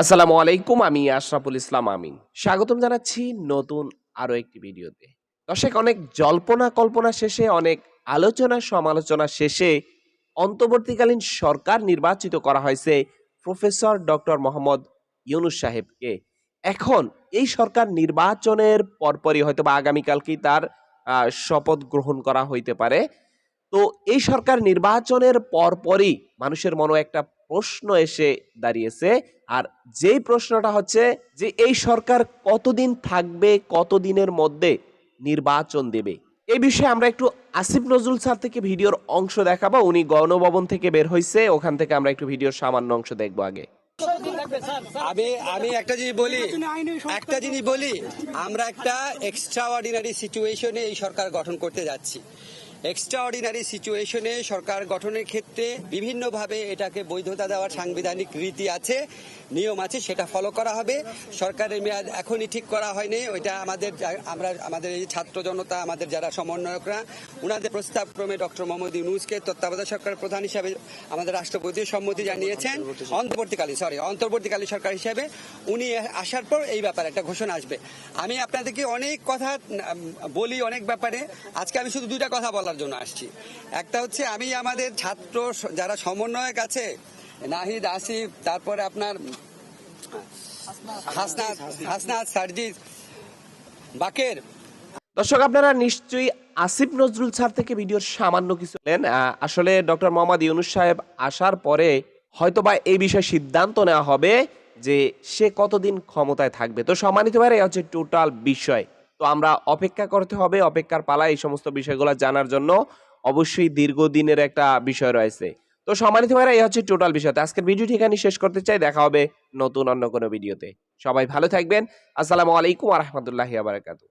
আসসালামু আলাইকুম, আমি আশরাফুল ইসলাম আমিন। স্বাগতম জানাচ্ছি নতুন আরও একটি ভিডিওতে। দর্শক, অনেক জল্পনা কল্পনা শেষে, অনেক আলোচনা সমালোচনা শেষে অন্তর্বর্তীকালীন সরকার নির্বাচিত করা হয়েছে প্রফেসর ডক্টর মোহাম্মদ ইউনুস সাহেবকে। এখন এই সরকার নির্বাচনের পরপরই হয়তো বা আগামীকালকেই তার শপথ গ্রহণ করা হইতে পারে। তো এই সরকার নির্বাচনের পরপরই মানুষের মনে একটা প্রশ্ন এসে দাঁড়িয়েছে। আর যেই প্রশ্নটা হচ্ছে যে এই সরকার কতদিন থাকবে, কতদিনের মধ্যে নির্বাচন দেবে? এই বিষয়ে আমরা একটু আসিফ নজরুল স্যার থেকে ভিডিওর অংশ দেখাবো। উনি গণভবন থেকে বের হয়েছে ওখান থেকে আমরা একটু ভিডিওর সামান্য অংশ দেখব আগে। আমি আমি একটা জিনিস বলি, একটা জিনিস বলি, আমরা একটা এক্সট্রা অর্ডিনারি সিচুয়েশনে এই সরকার গঠন করতে যাচ্ছি। এক্সট্রা অর্ডিনারি সিচুয়েশনে সরকার গঠনের ক্ষেত্রে বিভিন্নভাবে এটাকে বৈধতা দেওয়ার সাংবিধানিক রীতি আছে, নিয়ম আছে, সেটা ফলো করা হবে। সরকারের মেয়াদ এখনই ঠিক করা হয়নি। ওইটা আমাদের আমরা আমাদের এই ছাত্র জনতা, আমাদের যারা সমন্বয়করা ওনাদের প্রস্তাব ক্রমে ডক্টর মোহাম্মদ ইউনুসকে তত্ত্বাবধায়ক সরকারের প্রধান হিসাবে আমাদের রাষ্ট্রপতি সম্মতি জানিয়েছেন। অন্তর্বর্তীকালীন সরি অন্তর্বর্তীকালীন সরকার হিসেবে উনি আসার পর এই ব্যাপারে একটা ঘোষণা আসবে। আমি আপনাদেরকে অনেক কথা বলি অনেক ব্যাপারে। আজকে আমি শুধু দুইটা কথা বলার জন্য আসছি। একটা হচ্ছে আমি আমাদের ছাত্র যারা সমন্বয়ক আছে, নাহিদ, আসিফ, তারপরে আপনার হাসনাত হাসনাত সার্জিদ বাকের। দর্শক, আপনারা নিশ্চয়ই আসিফ নজরুল স্যার থেকে ভিডিওর সামান্য কিছু। আহ, আসলে ডক্টর মোহাম্মদ ইউনুস সাহেব আসার পরে হয়তোবা এই বিষয়ে সিদ্ধান্ত নেওয়া হবে যে সে কতদিন ক্ষমতায় থাকবে। তো সম্মানিত ভাই হচ্ছে টোটাল বিষয়। তো আমরা অপেক্ষা করতে হবে অপেক্ষার পালা এই সমস্ত বিষয়গুলো জানার জন্য। অবশ্যই দীর্ঘদিনের একটা বিষয় রয়েছে। তো সম্মানিত ভাইরা এই হচ্ছে টোটাল বিষয়। তো আজকের ভিডিও ঠিকানি শেষ করতে চাই। দেখা হবে নতুন অন্য কোনো ভিডিওতে। সবাই ভালো থাকবেন। আসসালামু আলাইকুম আহমতুল্লাহ আবরাকাতু